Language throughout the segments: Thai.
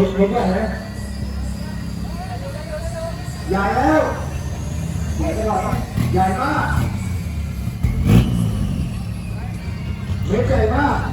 เห็นใหญ่ไหมใหญ่แล้วใหญ่ตลอดใหญ่มากเม็ดใหญ่มาก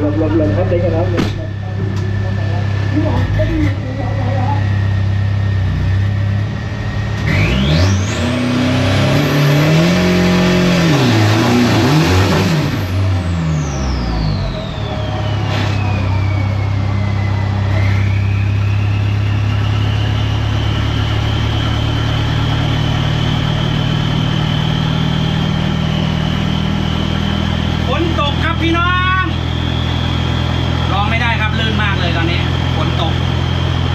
หลบหลบหลบ เขาเต็งกันแล้วฝนตกครับพี่น้องร้องไม่ได้ครับ ลื่นมากเลยตอนนี้ฝนตก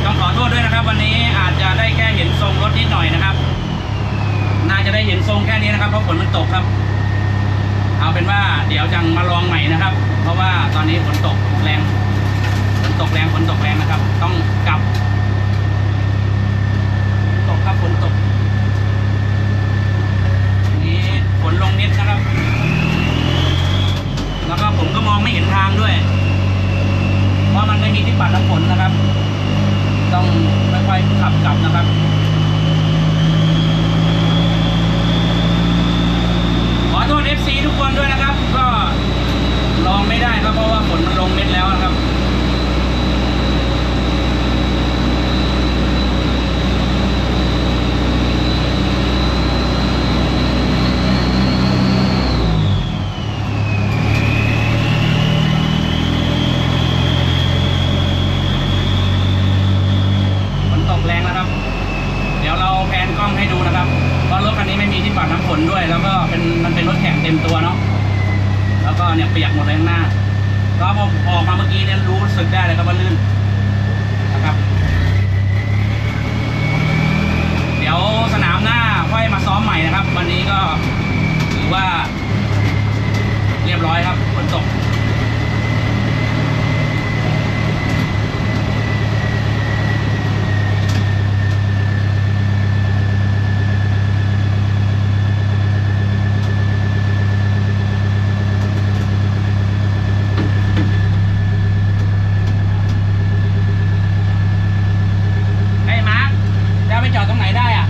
ต้องขอโทษด้วยนะครับ วันนี้อาจจะได้แค่เห็นทรงรถนิดหน่อยนะครับ น่าจะได้เห็นทรงแค่นี้นะครับเพราะฝนมันตกครับ เอาเป็นว่าเดี๋ยวจังมาลองใหม่นะครับ เพราะว่าตอนนี้ฝนตกแรงฝนตกแรงฝนตกแรงนะครับ ต้องกลับตกครับฝนตกอันนี้ฝนลงนิดนะครับ แล้วก็ผมก็มองไม่เห็นทางด้วย ว่ามันไม่มีที่ปัดน้ำฝนนะครับ ต้องค่อยๆขับกลับนะครับ ขอโทษ FC ทุกคนด้วยนะครับ ก็ลองไม่ได้ครับเพราะว่าฝนมันลงเม็ดแล้วนะครับ ฝนตกแรงนะครับ เดี๋ยวเราแพนกล้องให้ดูนะครับ เพราะรถคันนี้ไม่มีที่ปัดน้ำฝนด้วย แล้วก็เป็นมันเป็นรถแข่งเต็ มตัวเนาะแล้วก็เนี่ยเปียกหมดเลยข้างหน้าก็พอออกมาเมื่อกี้เนี่ยรู้สึกได้เลยครับว่าลื่นนะครับ เดี๋ยวสนามหน้าค่อยมาซ้อมใหม่นะครับ วันนี้ก็ถือว่า เรียบร้อยครับฝนตก ไอ้มาร์คจะเอาไปจอดตรงไหนได้อะ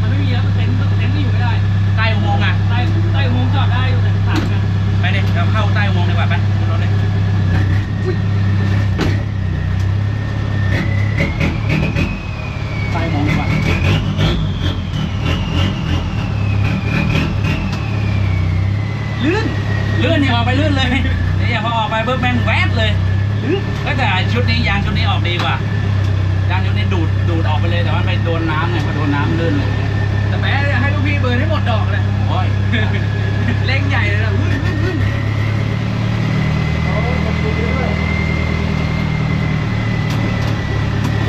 มันไม่มีแล้วมันเต็นท์เต็นท์ก็อยู่ไม่ได้ ใต้อุโมงค์อะ ใต้ใต้อุโมงค์จอดได้อยู่แต่ต่างกัน ไปดิเราเข้าใต้อุโมงค์ดีกว่าไปขึ้นรถเลยใต้อุโมงค์ดีกว่าลื่น ลื่นเนี่ยออกไปลื่นเลยเนี่ยพอออกไปปุ๊บแม่งแวบเลยลื่นก็แต่ชุดนี้ยางชุดนี้ออกดีกว่ายางชุดนี้ดูดดูดออกไปเลยแต่ว่าไปโดนน้ำไงพอโดนน้ำลื่นเลยแต่แม้ให้ลูกพี่เบิร์นให้หมดดอกเลยโอ้ยเล่งใหญ่เลยนะวึ้นวึ้นวึ้น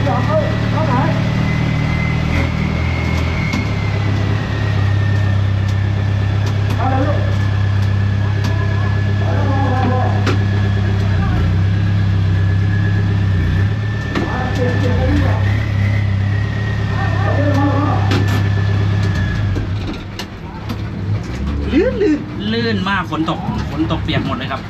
ยอมเข้าเข้าไหนเข้าไหนลูกเอาแล้วเอาแล้วเอาแล้วมาเปลี่ยนเปลี่ยนกันดีกว่าเอาเดี๋ยวเอาเอา ลื่นลื่นลื่ นมากฝนตกฝนตกเปียกหมดเลยครับ